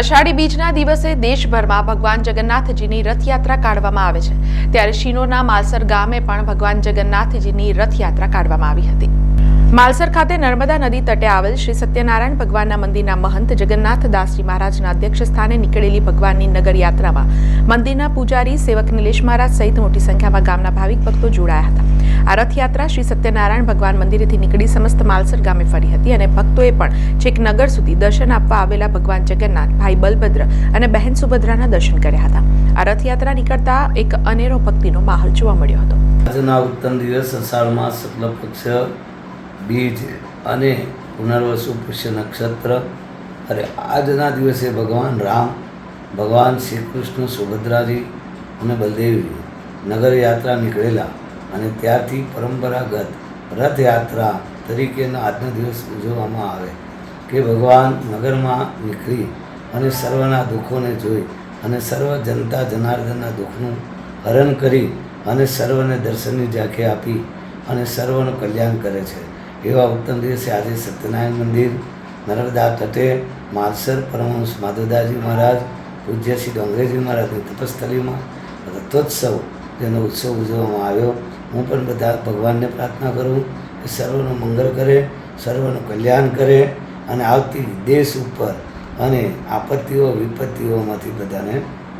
અષાઢી બીજના દિવસે દેશભરમાં ભગવાન જગન્નાથજીની રથયાત્રા કાઢવામાં આવે છે. ત્યારે શિનોરના માલસર ગામે પણ ભગવાન જગન્નાથજીની રથયાત્રા કાઢવામાં આવી હતી. માલસર ખાતે નર્મદા નદી તટે આવેલ શ્રી સત્યનારાયણ ભગવાનના મંદિરના મહંત જગન્નાથ દાસજી મહારાજના અધ્યક્ષ સ્થાને નીકળેલી ભગવાનની નગર યાત્રામાં મંદિરના પૂજારી સેવક નિલેશ મહારાજ સહિત મોટી સંખ્યામાં ગામના ભાવિક ભક્તો જોડાયા હતા. આ રથયાત્રા શ્રી સત્યનારાયણ ભગવાન મંદિરેથી નીકળી સમસ્ત માલસર ગામે ફરી હતી અને ભક્તોએ પણ છેક નગર સુધી દર્શન આપવા આવેલા ભગવાન જગન્નાથ, ભાઈ બલભદ્ર અને બહેન સુભદ્રાના દર્શન કર્યા હતા. આ રથયાત્રા નીકળતા એક અનેરો ભક્તિનો માહોલ જોવા મળ્યો હતો. આજના ઉત્તમ દિવસ અષાઢમાં શુક્લ પક્ષ બીજ અને પુનર્વસુ પુષ્ય નક્ષત્ર. અરે, આજના દિવસે ભગવાન રામ, ભગવાન શ્રી કૃષ્ણ સુભદ્રાજી અને બલદેવજી નગરયાત્રા નીકળેલા અને ત્યારથી પરંપરાગત રથયાત્રા તરીકેનો આજનો દિવસ ઉજવવામાં આવે કે ભગવાન નગરમાં નીકળી અને સર્વના દુઃખોને જોઈ અને સર્વ જનતા જનાર્દનના દુઃખનું હરણ કરી અને સર્વને દર્શનની ઝાંખી આપી અને સર્વનું કલ્યાણ કરે છે. એવા ઉત્તમ દિવસે આજે સત્યનારાયણ મંદિર, નર્મદા તટે, માલસર, પરમહંસ માધવદાસજી મહારાજ પૂજ્ય શ્રી ડોંગરેજી મહારાજની તપસ્થલીમાં રથોત્સવ, જેનો ઉત્સવ ઉજવવામાં આવ્યો. હું પણ બધા ભગવાનને પ્રાર્થના કરું કે સર્વનું મંગળ કરે, સર્વનું કલ્યાણ કરે અને આવતી દેશ ઉપર અને આપત્તિઓ, વિપત્તિઓમાંથી બધાને